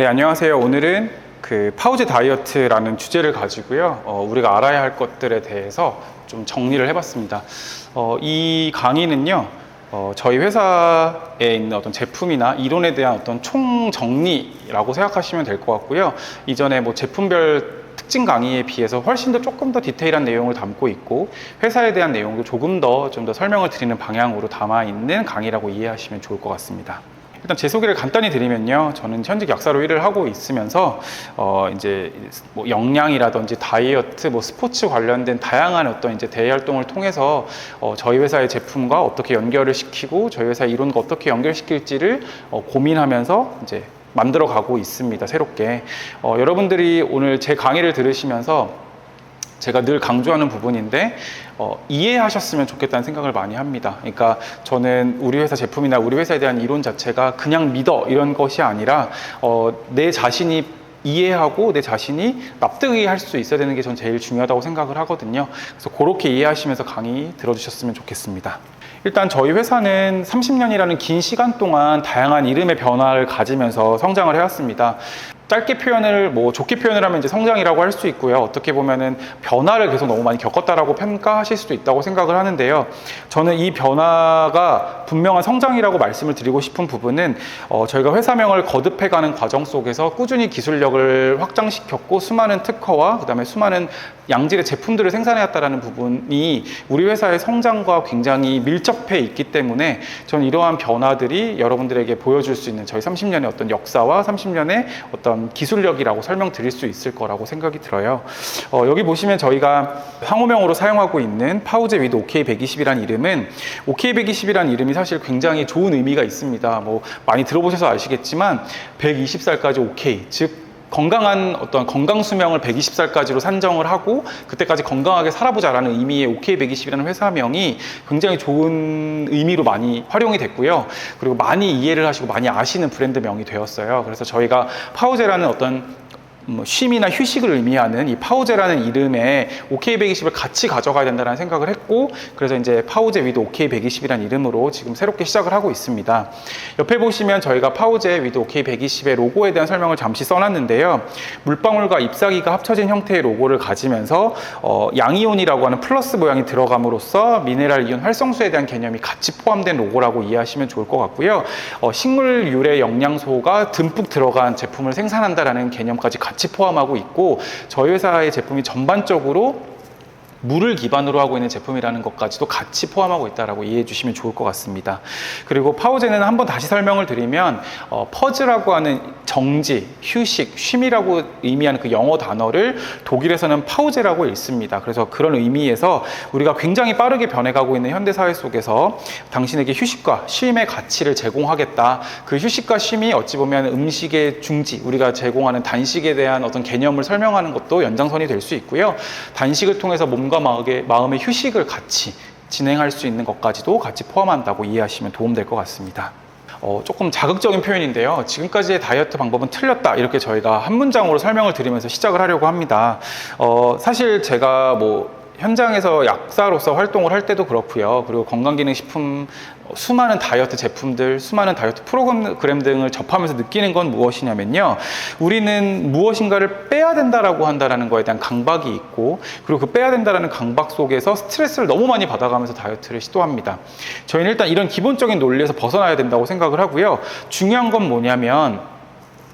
네, 안녕하세요. 오늘은 그 파우제 다이어트라는 주제를 가지고요. 어, 우리가 알아야 할 것들에 대해서 좀 정리를 해봤습니다. 어, 이 강의는요. 어, 저희 회사에 있는 어떤 제품이나 이론에 대한 어떤 총 정리라고 생각하시면 될 것 같고요. 이전에 뭐 제품별 특징 강의에 비해서 훨씬 더 조금 더 디테일한 내용을 담고 있고 회사에 대한 내용도 조금 더 좀더 설명을 드리는 방향으로 담아 있는 강의라고 이해하시면 좋을 것 같습니다. 일단 제 소개를 간단히 드리면요. 저는 현직 약사로 일을 하고 있으면서 어 이제 뭐 영양이라든지 다이어트, 뭐 스포츠 관련된 다양한 어떤 이제 대외 활동을 통해서 어 저희 회사의 제품과 어떻게 연결을 시키고 저희 회사의 이론과 어떻게 연결시킬지를 어 고민하면서 이제 만들어 가고 있습니다. 새롭게 어 여러분들이 오늘 제 강의를 들으시면서 제가 늘 강조하는 부분인데 어, 이해하셨으면 좋겠다는 생각을 많이 합니다. 그러니까 저는 우리 회사 제품이나 우리 회사에 대한 이론 자체가 그냥 믿어 이런 것이 아니라 어, 내 자신이 이해하고 내 자신이 납득이 할 수 있어야 되는 게 전 제일 중요하다고 생각을 하거든요. 그래서 그렇게 이해하시면서 강의 들어주셨으면 좋겠습니다. 일단 저희 회사는 30년이라는 긴 시간 동안 다양한 이름의 변화를 가지면서 성장을 해왔습니다. 짧게 표현을 뭐 좋게 표현을 하면 이제 성장이라고 할 수 있고요. 어떻게 보면은 변화를 계속 너무 많이 겪었다라고 평가하실 수도 있다고 생각을 하는데요. 저는 이 변화가 분명한 성장이라고 말씀을 드리고 싶은 부분은 어, 저희가 회사명을 거듭해가는 과정 속에서 꾸준히 기술력을 확장시켰고 수많은 특허와 그다음에 수많은 양질의 제품들을 생산해왔다라는 부분이 우리 회사의 성장과 굉장히 밀접해 있기 때문에 저는 이러한 변화들이 여러분들에게 보여줄 수 있는 저희 30년의 어떤 역사와 30년의 어떤 기술력이라고 설명드릴 수 있을 거라고 생각이 들어요. 어, 여기 보시면 저희가 상호명으로 사용하고 있는 파우제 위드 OK120이라는 이름은 OK120이라는 이름이 사실 굉장히 좋은 의미가 있습니다. 뭐 많이 들어보셔서 아시겠지만 120살까지 OK, 즉 건강한 어떤 건강 수명을 120살까지로 산정을 하고 그때까지 건강하게 살아보자라는 의미의 OK120이라는 회사명이 굉장히 좋은 의미로 많이 활용이 됐고요. 그리고 많이 이해를 하시고 많이 아시는 브랜드명이 되었어요. 그래서 저희가 파우제라는 어떤 뭐 쉼이나 휴식을 의미하는 이 파우제라는 이름에 OK120을 같이 가져가야 된다는 생각을 했고 그래서 이제 파우제 위드 OK120이라는 이름으로 지금 새롭게 시작을 하고 있습니다. 옆에 보시면 저희가 파우제 위드 OK120의 로고에 대한 설명을 잠시 써놨는데요. 물방울과 잎사귀가 합쳐진 형태의 로고를 가지면서 어, 양이온이라고 하는 플러스 모양이 들어감으로써 미네랄 이온 활성수에 대한 개념이 같이 포함된 로고라고 이해하시면 좋을 것 같고요. 어, 식물 유래 영양소가 듬뿍 들어간 제품을 생산한다라는 개념까지 포함하고 있고 저희 회사의 제품이 전반적으로 물을 기반으로 하고 있는 제품이라는 것까지도 같이 포함하고 있다라고 이해해 주시면 좋을 것 같습니다. 그리고 파우제는 한번 다시 설명을 드리면 어, 퍼즈라고 하는 정지, 휴식, 쉼이라고 의미하는 그 영어 단어를 독일에서는 파우제라고 읽습니다. 그래서 그런 의미에서 우리가 굉장히 빠르게 변해가고 있는 현대 사회 속에서 당신에게 휴식과 쉼의 가치를 제공하겠다. 그 휴식과 쉼이 어찌 보면 음식의 중지, 우리가 제공하는 단식에 대한 어떤 개념을 설명하는 것도 연장선이 될 수 있고요. 단식을 통해서 몸 몸과 마음의, 마음의 휴식을 같이 진행할 수 있는 것까지도 같이 포함한다고 이해하시면 도움될 것 같습니다. 어, 조금 자극적인 표현인데요. 지금까지의 다이어트 방법은 틀렸다. 이렇게 저희가 한 문장으로 설명을 드리면서 시작을 하려고 합니다. 어, 사실 제가 뭐 현장에서 약사로서 활동을 할 때도 그렇고요. 그리고 건강기능식품 수많은 다이어트 제품들, 수많은 다이어트 프로그램 등을 접하면서 느끼는 건 무엇이냐면요. 우리는 무엇인가를 빼야 된다라고 한다라는 거에 대한 강박이 있고, 그리고 그 빼야 된다라는 강박 속에서 스트레스를 너무 많이 받아가면서 다이어트를 시도합니다. 저희는 일단 이런 기본적인 논리에서 벗어나야 된다고 생각을 하고요. 중요한 건 뭐냐면,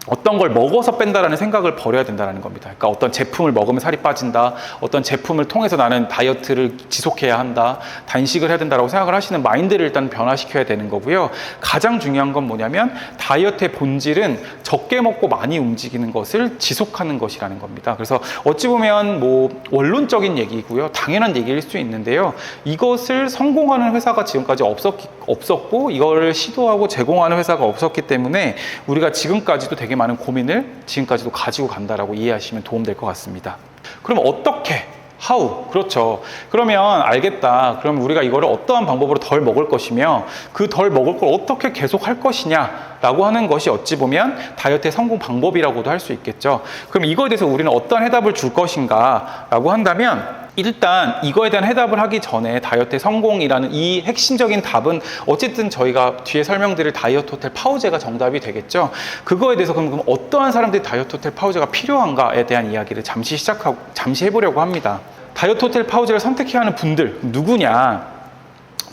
어떤 걸 먹어서 뺀다라는 생각을 버려야 된다는 겁니다. 그러니까 어떤 제품을 먹으면 살이 빠진다. 어떤 제품을 통해서 나는 다이어트를 지속해야 한다. 단식을 해야 된다라고 생각을 하시는 마인드를 일단 변화시켜야 되는 거고요. 가장 중요한 건 뭐냐면 다이어트의 본질은 적게 먹고 많이 움직이는 것을 지속하는 것이라는 겁니다. 그래서 어찌 보면 뭐 원론적인 얘기고요. 당연한 얘기일 수 있는데요. 이것을 성공하는 회사가 지금까지 없었, 없었고 이거를 시도하고 제공하는 회사가 없었기 때문에 우리가 지금까지도 되게 많은 고민을 지금까지도 가지고 간다라고 이해하시면 도움될 것 같습니다. 그럼 어떻게 how 그렇죠. 그러면 알겠다. 그럼 우리가 이거를 어떠한 방법으로 덜 먹을 것이며 그 덜 먹을 걸 어떻게 계속 할 것이냐 라고 하는 것이 어찌 보면 다이어트의 성공 방법이라고도 할 수 있겠죠. 그럼 이거에 대해서 우리는 어떤 해답을 줄 것인가 라고 한다면 일단 이거에 대한 해답을 하기 전에 다이어트의 성공이라는 이 핵심적인 답은 어쨌든 저희가 뒤에 설명드릴 다이어트 호텔 파우제가 정답이 되겠죠. 그거에 대해서 그럼, 그럼 어떠한 사람들이 다이어트 호텔 파우제가 필요한가에 대한 이야기를 잠시 시작하고 잠시 해보려고 합니다. 다이어트 호텔 파우제를 선택해야 하는 분들 누구냐?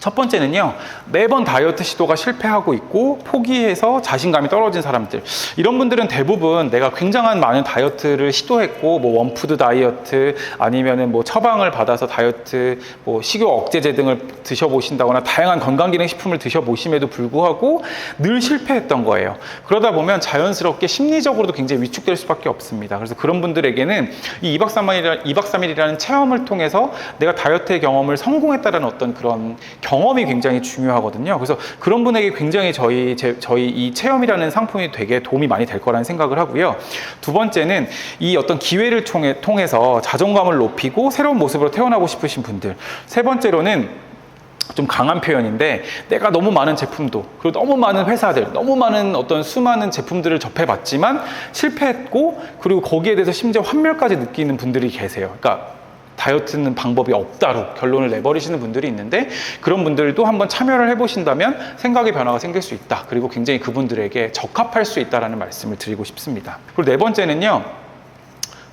첫 번째는요, 매번 다이어트 시도가 실패하고 있고, 포기해서 자신감이 떨어진 사람들. 이런 분들은 대부분 내가 굉장한 많은 다이어트를 시도했고, 뭐 원푸드 다이어트, 아니면은 뭐 처방을 받아서 다이어트, 뭐 식욕 억제제 등을 드셔보신다거나, 다양한 건강기능식품을 드셔보심에도 불구하고 늘 실패했던 거예요. 그러다 보면 자연스럽게 심리적으로도 굉장히 위축될 수밖에 없습니다. 그래서 그런 분들에게는 이 2박 3일이라, 2박 3일이라는 체험을 통해서 내가 다이어트의 경험을 성공했다는 어떤 그런 경험 이 굉장히 중요하거든요. 그래서 그런 분에게 굉장히 저희 제, 저희 이 체험이라는 상품이 되게 도움이 많이 될 거라는 생각을 하고요. 두 번째는 이 어떤 기회를 통해, 통해서 자존감을 높이고 새로운 모습으로 태어나고 싶으신 분들. 세 번째로는 좀 강한 표현인데 내가 너무 많은 제품도 그리고 너무 많은 회사들 너무 많은 어떤 수많은 제품들을 접해봤지만 실패했고 그리고 거기에 대해서 심지어 환멸까지 느끼는 분들이 계세요. 그러니까 다이어트는 방법이 없다로 결론을 내버리시는 분들이 있는데 그런 분들도 한번 참여를 해보신다면 생각의 변화가 생길 수 있다. 그리고 굉장히 그분들에게 적합할 수 있다라는 말씀을 드리고 싶습니다. 그리고 네 번째는요.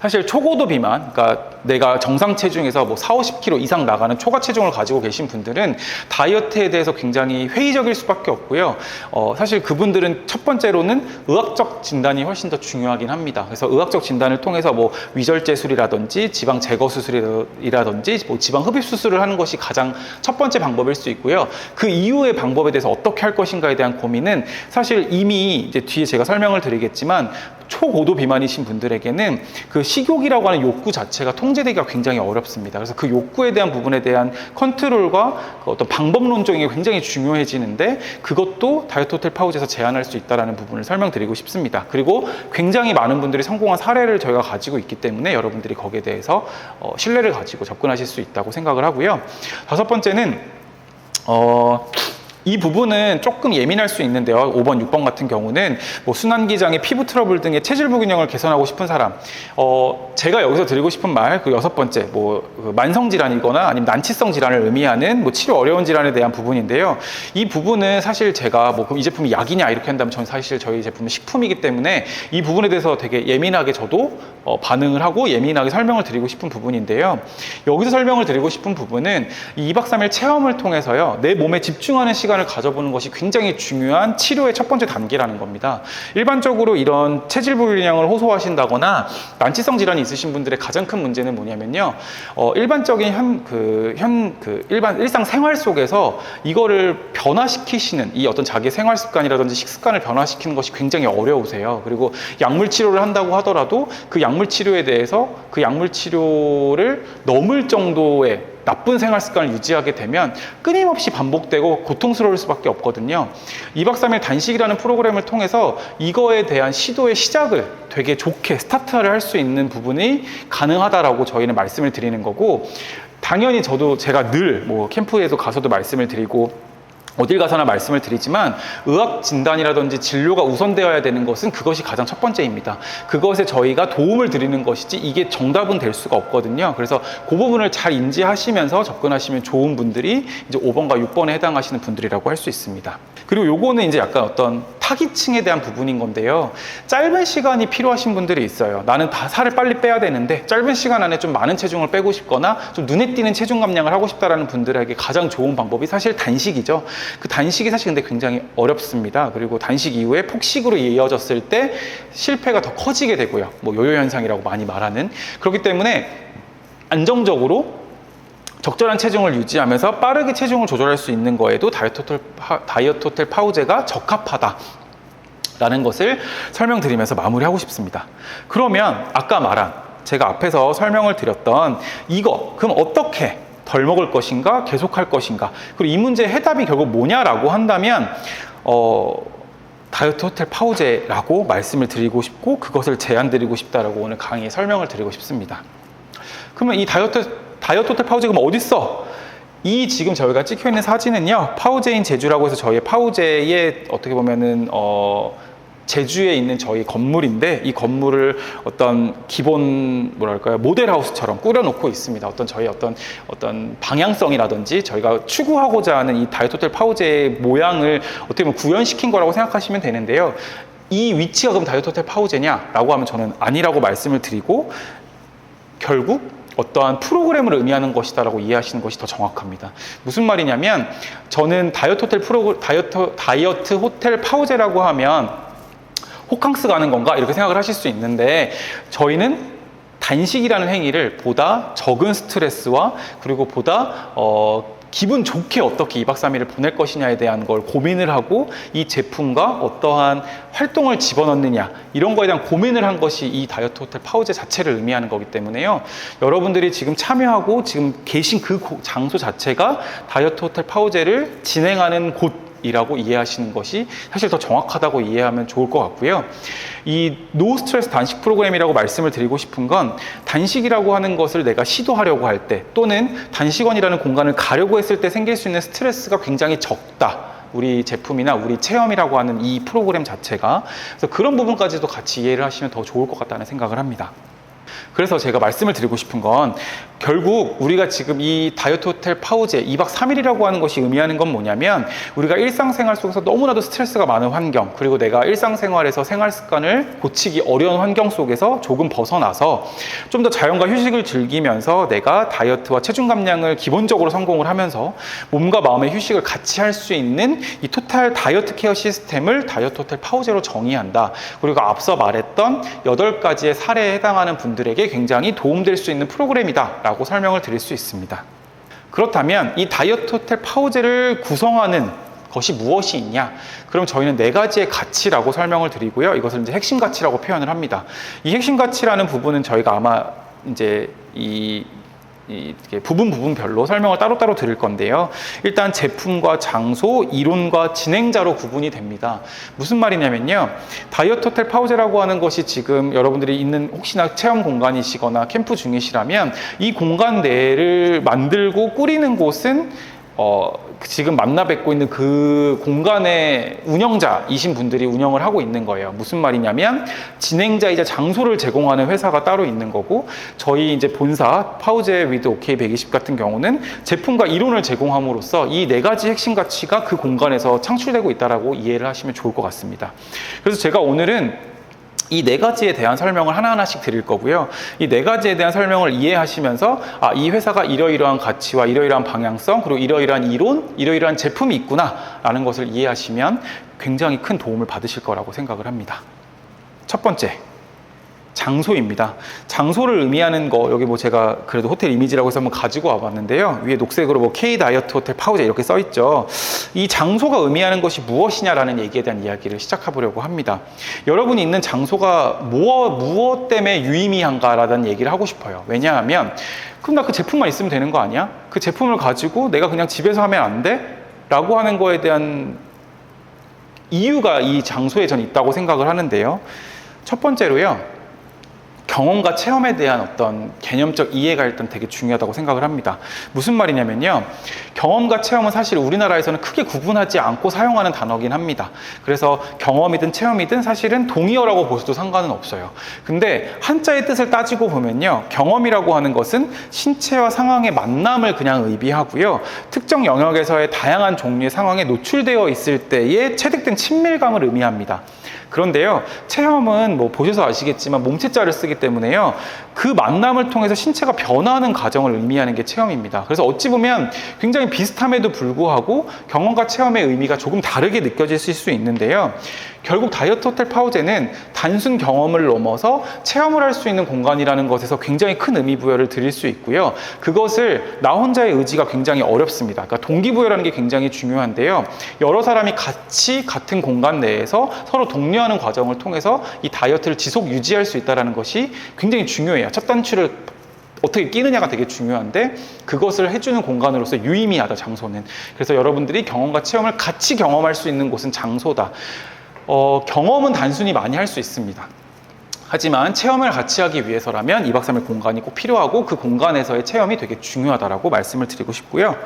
사실 초고도 비만, 그러니까 내가 정상 체중에서 뭐 4, 50kg 이상 나가는 초과 체중을 가지고 계신 분들은 다이어트에 대해서 굉장히 회의적일 수밖에 없고요. 어, 사실 그분들은 첫 번째로는 의학적 진단이 훨씬 더 중요하긴 합니다. 그래서 의학적 진단을 통해서 뭐 위절제술이라든지 지방 제거 수술이라든지 뭐 지방 흡입 수술을 하는 것이 가장 첫 번째 방법일 수 있고요. 그 이후의 방법에 대해서 어떻게 할 것인가에 대한 고민은 사실 이미 이제 뒤에 제가 설명을 드리겠지만 초고도 비만이신 분들에게는 그 식욕이라고 하는 욕구 자체가 통제되기가 굉장히 어렵습니다. 그래서 그 욕구에 대한 부분에 대한 컨트롤과 그 어떤 방법론적인 게 굉장히 중요해지는데 그것도 다이어트 호텔 파우치에서 제한할 수 있다는 부분을 설명드리고 싶습니다. 그리고 굉장히 많은 분들이 성공한 사례를 저희가 가지고 있기 때문에 여러분들이 거기에 대해서 어, 신뢰를 가지고 접근하실 수 있다고 생각을 하고요. 다섯 번째는 어, 이 부분은 조금 예민할 수 있는데요. 5번, 6번 같은 경우는 뭐 순환기장의 피부 트러블 등의 체질 부균형을 개선하고 싶은 사람. 어, 제가 여기서 드리고 싶은 말, 그 여섯 번째, 뭐그 만성 질환이거나 아니면 난치성 질환을 의미하는 뭐 치료 어려운 질환에 대한 부분인데요. 이 부분은 사실 제가 뭐 이 제품이 약이냐 이렇게 한다면 전 사실 저희 제품은 식품이기 때문에 이 부분에 대해서 되게 예민하게 저도 어, 반응을 하고 예민하게 설명을 드리고 싶은 부분인데요. 여기서 설명을 드리고 싶은 부분은 이 2박 3일 체험을 통해서요. 내 몸에 집중하는 시간 을 가져보는 것이 굉장히 중요한 치료의 첫 번째 단계라는 겁니다. 일반적으로 이런 체질 불균형을 호소하신다거나 난치성 질환이 있으신 분들의 가장 큰 문제는 뭐냐면요. 어, 일반적인 현, 그, 현, 그, 일반, 일상 생활 속에서 이거를 변화시키시는 이 어떤 자기 생활 습관이라든지 식습관을 변화시키는 것이 굉장히 어려우세요. 그리고 약물 치료를 한다고 하더라도 그 약물 치료에 대해서 그 약물 치료를 넘을 정도의 나쁜 생활 습관을 유지하게 되면 끊임없이 반복되고 고통스러울 수밖에 없거든요. 2박 3일 단식이라는 프로그램을 통해서 이거에 대한 시도의 시작을 되게 좋게 스타트를 할 수 있는 부분이 가능하다라고 저희는 말씀을 드리는 거고 당연히 저도 제가 늘 뭐 캠프에서 가서도 말씀을 드리고 어딜 가서나 말씀을 드리지만 의학 진단이라든지 진료가 우선되어야 되는 것은 그것이 가장 첫 번째입니다. 그것에 저희가 도움을 드리는 것이지 이게 정답은 될 수가 없거든요. 그래서 그 부분을 잘 인지하시면서 접근하시면 좋은 분들이 이제 5번과 6번에 해당하시는 분들이라고 할 수 있습니다. 그리고 요거는 이제 약간 어떤 타깃층에 대한 부분인 건데요. 짧은 시간이 필요하신 분들이 있어요. 나는 다 살을 빨리 빼야 되는데 짧은 시간 안에 좀 많은 체중을 빼고 싶거나 좀 눈에 띄는 체중 감량을 하고 싶다라는 분들에게 가장 좋은 방법이 사실 단식이죠. 그 단식이 사실 근데 굉장히 어렵습니다. 그리고 단식 이후에 폭식으로 이어졌을 때 실패가 더 커지게 되고요. 뭐 요요 현상이라고 많이 말하는 그렇기 때문에 안정적으로 적절한 체중을 유지하면서 빠르게 체중을 조절할 수 있는 거에도 다이어트 다이어트 호텔 파우제가 적합하다. 라는 것을 설명드리면서 마무리하고 싶습니다. 그러면 아까 말한 제가 앞에서 설명을 드렸던 이거 그럼 어떻게 덜 먹을 것인가 계속할 것인가 그리고 이 문제의 해답이 결국 뭐냐라고 한다면 어, 다이어트 호텔 파우제라고 말씀을 드리고 싶고 그것을 제안 드리고 싶다라고 오늘 강의에 설명을 드리고 싶습니다. 그러면 이 다이어트 다이어트 호텔 파우제 그럼 어디 있어? 이 지금 저희가 찍혀 있는 사진은요 파우제인 제주라고 해서 저희 파우제의 어떻게 보면은 어 제주에 있는 저희 건물인데 이 건물을 어떤 기본 뭐랄까요 모델하우스처럼 꾸려놓고 있습니다. 어떤 저희 어떤 어떤 방향성이라든지 저희가 추구하고자 하는 이 다이어트 호텔 파우제의 모양을 어떻게 보면 구현시킨 거라고 생각하시면 되는데요. 이 위치가 그럼 다이어트 호텔 파우제냐라고 하면 저는 아니라고 말씀을 드리고 결국 어떠한 프로그램을 의미하는 것이다라고 이해하시는 것이 더 정확합니다. 무슨 말이냐면 저는 다이어트 호텔 프로 다이어트 다이어트 호텔 파우제라고 하면 호캉스 가는 건가 이렇게 생각을 하실 수 있는데 저희는 단식이라는 행위를 보다 적은 스트레스와 그리고 보다 어, 기분 좋게 어떻게 2박 3일을 보낼 것이냐에 대한 걸 고민을 하고 이 제품과 어떠한 활동을 집어넣느냐 이런 거에 대한 고민을 한 것이 이 다이어트 호텔 파우제 자체를 의미하는 거기 때문에요. 여러분들이 지금 참여하고 지금 계신 그 고- 장소 자체가 다이어트 호텔 파우제를 진행하는 곳 이라고 이해하시는 것이 사실 더 정확하다고 이해하면 좋을 것 같고요. 이 노 스트레스 단식 프로그램이라고 말씀을 드리고 싶은 건 단식이라고 하는 것을 내가 시도하려고 할 때 또는 단식원이라는 공간을 가려고 했을 때 생길 수 있는 스트레스가 굉장히 적다. 우리 제품이나 우리 체험이라고 하는 이 프로그램 자체가 그래서 그런 부분까지도 같이 이해를 하시면 더 좋을 것 같다는 생각을 합니다. 그래서 제가 말씀을 드리고 싶은 건 결국 우리가 지금 이 다이어트 호텔 파우제 2박 3일이라고 하는 것이 의미하는 건 뭐냐면 우리가 일상생활 속에서 너무나도 스트레스가 많은 환경 그리고 내가 일상생활에서 생활 습관을 고치기 어려운 환경 속에서 조금 벗어나서 좀 더 자연과 휴식을 즐기면서 내가 다이어트와 체중 감량을 기본적으로 성공을 하면서 몸과 마음의 휴식을 같이 할 수 있는 이 토탈 다이어트 케어 시스템을 다이어트 호텔 파우제로 정의한다. 그리고 앞서 말했던 여덟 가지의 사례에 해당하는 분들 에게 굉장히 도움될 수 있는 프로그램이다라고 설명을 드릴 수 있습니다. 그렇다면 이 다이어트 호텔 파우제를 구성하는 것이 무엇이 있냐? 그럼 저희는 네 가지의 가치라고 설명을 드리고요. 이것을 이제 핵심 가치라고 표현을 합니다. 이 핵심 가치라는 부분은 저희가 아마 이제 이 부분 부분별로 설명을 따로따로 드릴 건데요. 일단 제품과 장소, 이론과 진행자로 구분이 됩니다. 무슨 말이냐면요. 다이어트 호텔 파우제라고 하는 것이 지금 여러분들이 있는 혹시나 체험 공간이시거나 캠프 중이시라면 이 공간 내를 만들고 꾸리는 곳은 어, 지금 만나 뵙고 있는 그 공간의 운영자이신 분들이 운영을 하고 있는 거예요. 무슨 말이냐면 진행자이자 장소를 제공하는 회사가 따로 있는 거고 저희 이제 본사 파우제 위드 오케이 120 같은 경우는 제품과 이론을 제공함으로써 이 네 가지 핵심 가치가 그 공간에서 창출되고 있다라고 이해를 하시면 좋을 것 같습니다. 그래서 제가 오늘은 이 네 가지에 대한 설명을 하나하나씩 드릴 거고요. 이 네 가지에 대한 설명을 이해하시면서 아, 이 회사가 이러이러한 가치와 이러이러한 방향성 그리고 이러이러한 이론, 이러이러한 제품이 있구나라는 것을 이해하시면 굉장히 큰 도움을 받으실 거라고 생각을 합니다. 첫 번째. 장소입니다. 장소를 의미하는 거 여기 뭐 제가 그래도 호텔 이미지라고 해서 한번 가지고 와봤는데요. 위에 녹색으로 뭐 K 다이어트 호텔 파우제 이렇게 써 있죠. 이 장소가 의미하는 것이 무엇이냐라는 얘기에 대한 이야기를 시작해 보려고 합니다. 여러분이 있는 장소가 무엇 무엇 때문에 유의미한가라는 얘기를 하고 싶어요. 왜냐하면 그럼 나 그 제품만 있으면 되는 거 아니야? 그 제품을 가지고 내가 그냥 집에서 하면 안 돼? 라고 하는 거에 대한 이유가 이 장소에 전 있다고 생각을 하는데요. 첫 번째로요. 경험과 체험에 대한 어떤 개념적 이해가 일단 되게 중요하다고 생각을 합니다. 무슨 말이냐면요. 경험과 체험은 사실 우리나라에서는 크게 구분하지 않고 사용하는 단어긴 합니다. 그래서 경험이든 체험이든 사실은 동의어라고 보셔도 상관은 없어요. 근데 한자의 뜻을 따지고 보면요. 경험이라고 하는 것은 신체와 상황의 만남을 그냥 의미하고요. 특정 영역에서의 다양한 종류의 상황에 노출되어 있을 때의 체득된 친밀감을 의미합니다. 그런데요, 체험은 뭐 보셔서 아시겠지만 몸체자를 쓰기 때문에요, 그 만남을 통해서 신체가 변화하는 과정을 의미하는 게 체험입니다. 그래서 어찌 보면 굉장히 비슷함에도 불구하고 경험과 체험의 의미가 조금 다르게 느껴질 수 있는데요. 결국 다이어트 호텔 파우제는 단순 경험을 넘어서 체험을 할 수 있는 공간이라는 것에서 굉장히 큰 의미 부여를 드릴 수 있고요. 그것을 나 혼자의 의지가 굉장히 어렵습니다. 그러니까 동기부여라는 게 굉장히 중요한데요. 여러 사람이 같이 같은 공간 내에서 서로 독려하는 과정을 통해서 이 다이어트를 지속 유지할 수 있다는 것이 굉장히 중요해요. 첫 단추를 어떻게 끼느냐가 되게 중요한데 그것을 해주는 공간으로서 유의미하다 장소는 그래서 여러분들이 경험과 체험을 같이 경험할 수 있는 곳은 장소다 어, 경험은 단순히 많이 할 수 있습니다. 하지만 체험을 같이 하기 위해서라면 2박 3일 공간이 꼭 필요하고 그 공간에서의 체험이 되게 중요하다라고 말씀을 드리고 싶고요.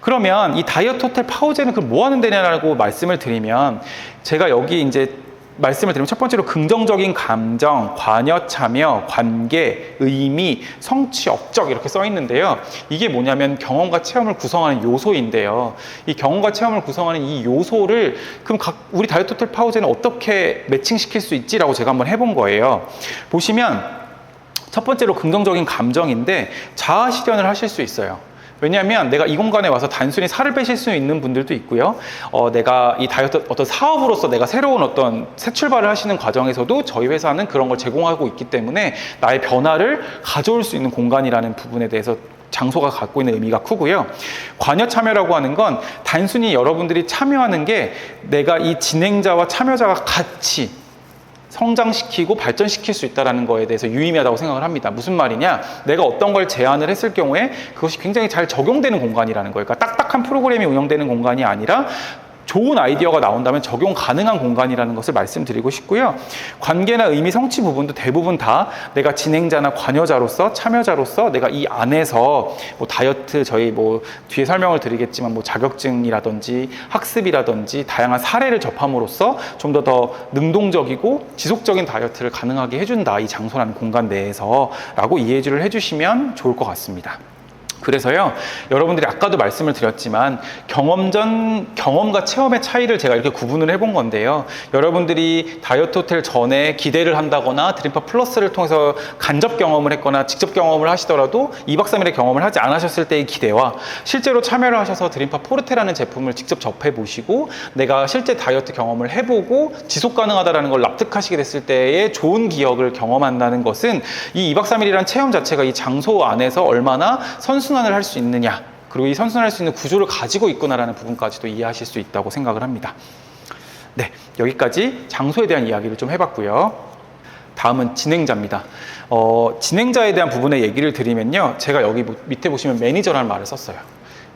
그러면 이 다이어트 호텔 파우제는 그럼 뭐 하는 데냐라고 말씀을 드리면 제가 여기 이제 말씀을 드리면 첫 번째로 긍정적인 감정, 관여 참여, 관계, 의미, 성취, 업적 이렇게 써 있는데요. 이게 뭐냐면 경험과 체험을 구성하는 요소인데요. 이 경험과 체험을 구성하는 이 요소를 그럼 각 우리 다이어트 호텔 파우제는 어떻게 매칭시킬 수 있지라고 제가 한번 해본 거예요. 보시면 첫 번째로 긍정적인 감정인데 자아 실현을 하실 수 있어요. 왜냐하면 내가 이 공간에 와서 단순히 살을 빼실 수 있는 분들도 있고요. 어, 내가 이 다이어트 어떤 사업으로서 내가 새로운 어떤 새 출발을 하시는 과정에서도 저희 회사는 그런 걸 제공하고 있기 때문에 나의 변화를 가져올 수 있는 공간이라는 부분에 대해서 장소가 갖고 있는 의미가 크고요. 관여 참여라고 하는 건 단순히 여러분들이 참여하는 게 내가 이 진행자와 참여자가 같이 성장시키고 발전시킬 수 있다는 거에 대해서 유의미하다고 생각을 합니다. 무슨 말이냐? 내가 어떤 걸 제안을 했을 경우에 그것이 굉장히 잘 적용되는 공간이라는 거예요. 그러니까 딱딱한 프로그램이 운영되는 공간이 아니라 좋은 아이디어가 나온다면 적용 가능한 공간이라는 것을 말씀드리고 싶고요. 관계나 의미 성취 부분도 대부분 다 내가 진행자나 관여자로서 참여자로서 내가 이 안에서 뭐 다이어트 저희 뭐 뒤에 설명을 드리겠지만 뭐 자격증이라든지 학습이라든지 다양한 사례를 접함으로써 좀 더 더 능동적이고 지속적인 다이어트를 가능하게 해준다 이 장소라는 공간 내에서라고 이해주를 해주시면 좋을 것 같습니다. 그래서요, 여러분들이 아까도 말씀을 드렸지만 경험전, 경험과 체험의 차이를 제가 이렇게 구분을 해본 건데요. 여러분들이 다이어트 호텔 전에 기대를 한다거나 드림파 플러스를 통해서 간접 경험을 했거나 직접 경험을 하시더라도 2박 3일의 경험을 하지 않으셨을 때의 기대와 실제로 참여를 하셔서 드림파 포르테라는 제품을 직접 접해 보시고 내가 실제 다이어트 경험을 해보고 지속 가능하다라는 걸 납득하시게 됐을 때의 좋은 기억을 경험한다는 것은 이 2박 3일이라는 체험 자체가 이 장소 안에서 얼마나 선순환 을 할 수 있느냐 그리고 이 선순환할 수 있는 구조를 가지고 있구나라는 부분까지도 이해하실 수 있다고 생각을 합니다. 네, 여기까지 장소에 대한 이야기를 좀 해봤고요. 다음은 진행자입니다. 어, 진행자에 대한 부분에 얘기를 드리면요. 제가 여기 밑에 보시면 매니저라는 말을 썼어요.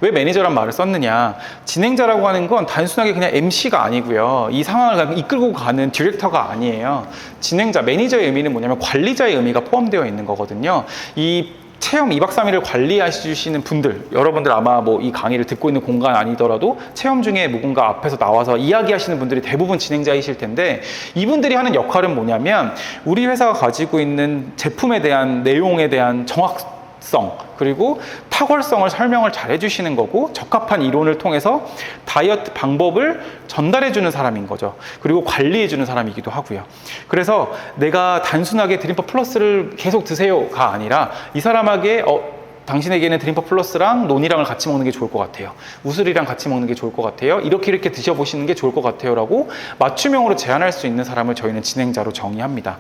왜 매니저란 말을 썼느냐? 진행자라고 하는 건 단순하게 그냥 MC가 아니고요. 이 상황을 이끌고 가는 디렉터가 아니에요. 진행자, 매니저의 의미는 뭐냐면 관리자의 의미가 포함되어 있는 거거든요. 이 체험 2박 3일을 관리하시는 분들, 여러분들 아마 뭐 이 강의를 듣고 있는 공간 아니더라도 체험 중에 누군가 앞에서 나와서 이야기하시는 분들이 대부분 진행자이실 텐데 이분들이 하는 역할은 뭐냐면 우리 회사가 가지고 있는 제품에 대한 내용에 대한 정확 성 그리고 탁월성을 설명을 잘 해주시는 거고 적합한 이론을 통해서 다이어트 방법을 전달해 주는 사람인 거죠 그리고 관리해 주는 사람이기도 하고요 그래서 내가 단순하게 드림퍼 플러스를 계속 드세요가 아니라 이 사람에게 어, 당신에게는 드림퍼 플러스랑 논이랑을 같이 먹는 게 좋을 것 같아요. 우슬이랑 같이 먹는 게 좋을 것 같아요. 이렇게 이렇게 드셔보시는 게 좋을 것 같아요. 라고 맞춤형으로 제안할 수 있는 사람을 저희는 진행자로 정의합니다.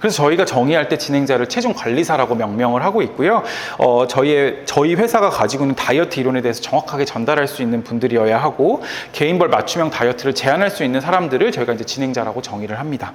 그래서 저희가 정의할 때 진행자를 최종 관리사라고 명명을 하고 있고요. 어, 저희의 저희 회사가 가지고 있는 다이어트 이론에 대해서 정확하게 전달할 수 있는 분들이어야 하고 개인별 맞춤형 다이어트를 제안할 수 있는 사람들을 저희가 이제 진행자라고 정의를 합니다.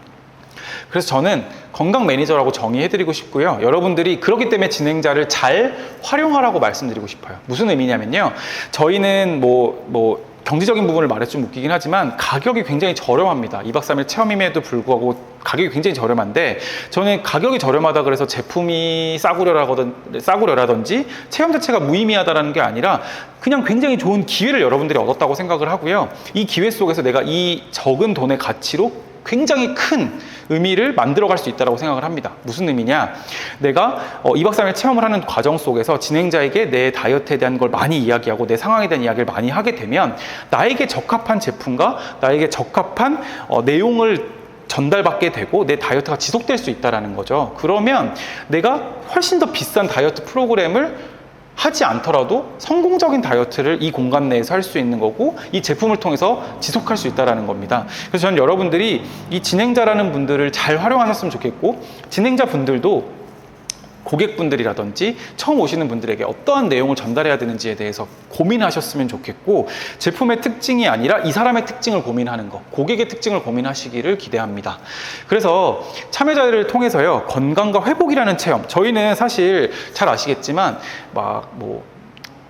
그래서 저는 건강 매니저라고 정의해드리고 싶고요. 여러분들이 그렇기 때문에 진행자를 잘 활용하라고 말씀드리고 싶어요. 무슨 의미냐면요. 저희는 뭐, 뭐, 경제적인 부분을 말해 좀 웃기긴 하지만 가격이 굉장히 저렴합니다. 2박 3일 체험임에도 불구하고 가격이 굉장히 저렴한데 저는 가격이 저렴하다 그래서 제품이 싸구려라거든 싸구려라든지 체험 자체가 무의미하다라는 게 아니라 그냥 굉장히 좋은 기회를 여러분들이 얻었다고 생각을 하고요. 이 기회 속에서 내가 이 적은 돈의 가치로 굉장히 큰 의미를 만들어갈 수 있다고 생각을 합니다. 무슨 의미냐? 내가 어, 2박 3일 체험을 하는 과정 속에서 진행자에게 내 다이어트에 대한 걸 많이 이야기하고 내 상황에 대한 이야기를 많이 하게 되면 나에게 적합한 제품과 나에게 적합한 어, 내용을 전달받게 되고 내 다이어트가 지속될 수 있다는 거죠. 그러면 내가 훨씬 더 비싼 다이어트 프로그램을 하지 않더라도 성공적인 다이어트를 이 공간 내에서 할 수 있는 거고 이 제품을 통해서 지속할 수 있다는 겁니다. 그래서 저는 여러분들이 이 진행자라는 분들을 잘 활용하셨으면 좋겠고 진행자 분들도 고객분들이라든지 처음 오시는 분들에게 어떠한 내용을 전달해야 되는지에 대해서 고민하셨으면 좋겠고 제품의 특징이 아니라 이 사람의 특징을 고민하는 것, 고객의 특징을 고민하시기를 기대합니다. 그래서 참여자를 통해서요 건강과 회복이라는 체험 저희는 사실 잘 아시겠지만 막뭐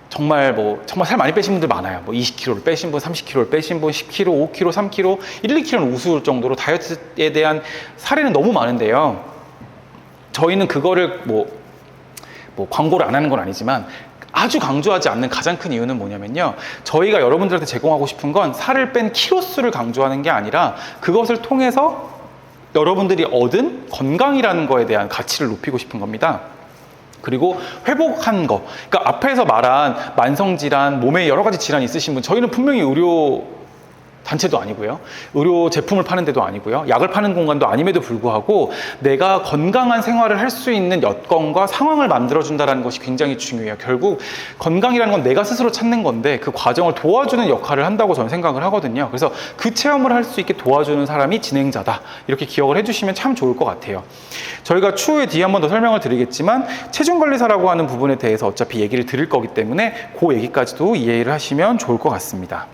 정말 뭐 정말 살 많이 빼신 분들 많아요. 뭐 20kg를 빼신 분, 30kg를 빼신 분, 10kg, 5kg, 3kg, 1, 2kg는 우스울 정도로 다이어트에 대한 사례는 너무 많은데요. 저희는 그거를 뭐, 뭐 광고를 안 하는 건 아니지만 아주 강조하지 않는 가장 큰 이유는 뭐냐면요. 저희가 여러분들한테 제공하고 싶은 건 살을 뺀 키로수를 강조하는 게 아니라 그것을 통해서 여러분들이 얻은 건강이라는 거에 대한 가치를 높이고 싶은 겁니다. 그리고 회복한 거. 그러니까 앞에서 말한 만성질환, 몸에 여러 가지 질환이 있으신 분, 저희는 분명히 의료 단체도 아니고요. 의료 제품을 파는 데도 아니고요. 약을 파는 공간도 아님에도 불구하고 내가 건강한 생활을 할 수 있는 여건과 상황을 만들어준다는 것이 굉장히 중요해요. 결국 건강이라는 건 내가 스스로 찾는 건데 그 과정을 도와주는 역할을 한다고 저는 생각을 하거든요. 그래서 그 체험을 할 수 있게 도와주는 사람이 진행자다. 이렇게 기억을 해주시면 참 좋을 것 같아요. 저희가 추후에 뒤에 한 번 더 설명을 드리겠지만 체중관리사라고 하는 부분에 대해서 어차피 얘기를 드릴 거기 때문에 그 얘기까지도 이해를 하시면 좋을 것 같습니다.